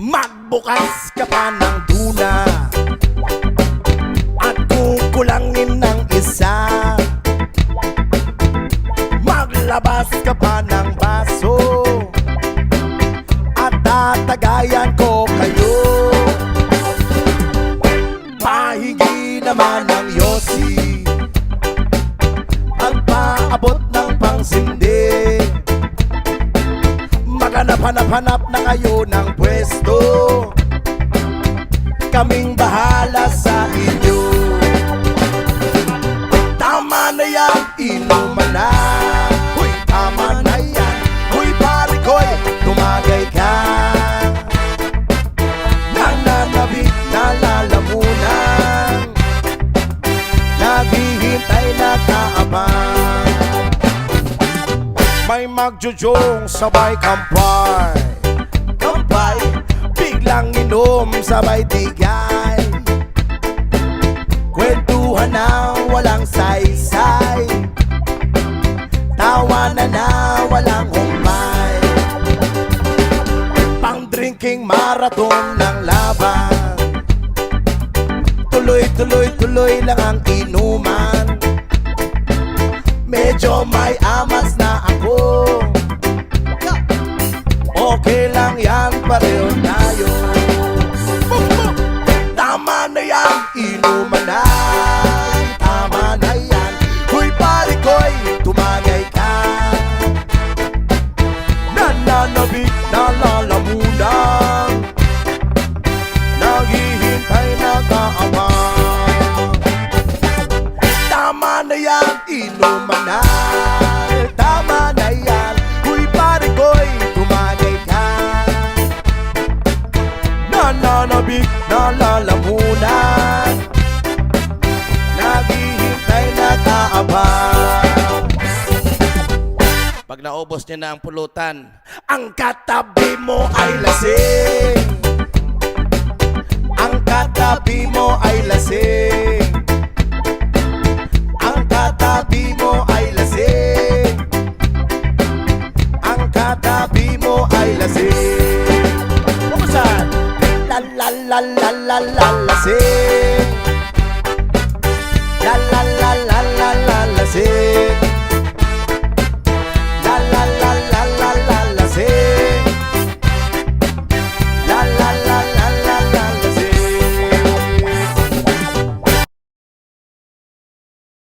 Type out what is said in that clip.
Magbukas ka pa ng tuna At kukulangin ng isa. Maglabas ka pa ng baso. At tatagayan ko kayo. Pahingi naman ng yosi Maghanap-hanap-hanap na kayo ng pwesto. Kaming bahala sa inyo May magjujong sabay kampay. Kampay, biglang inom sabay digay Kwentuhan na walang saysay. Tawanan na walang humpay Pang drinking marathon ng laban. Tuloy-tuloy-tuloy lang ang inuman. Medyo may amas na na Tama na yan, huy pare ko'y tumagay ka Nananabik na lalamunan Naghihintay na kaabang Pag naubos niya na ang pulutan Ang katabi mo ay lasing. Ang katabi mo ay lasing la la la la la, la sí.